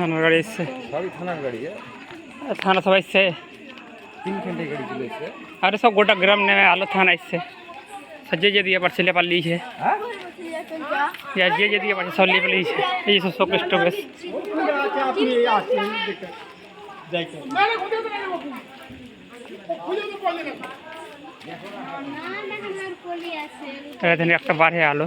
থানার গাড়ি এসছে। সবই থানার গাড়ি থানা সবাই এসছে। তিনখানটে গাড়ি চলে এসছে। আরে সব গোটা গ্রাম নেমে আলো থানা এসছে। সব যে যে দিয়ে পারছে লেপার লিয়েছে হ্যাঁ? যে যে দিয়ে পারছে সব লেপার লিয়েছে এই সব শোক স্টপেজ একটা বাড়ে আলো।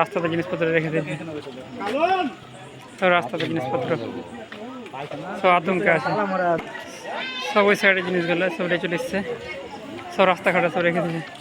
রাস্তাতে জিনিসপত্র রেখে দিয়েছে। রাস্তাতে জিনিসপত্র। সব আতঙ্কে আছে। সব ওই সাইডে জিনিসগুলো সব রেখে এসছে সব রাস্তাঘাটে সব রেখে দিয়েছে।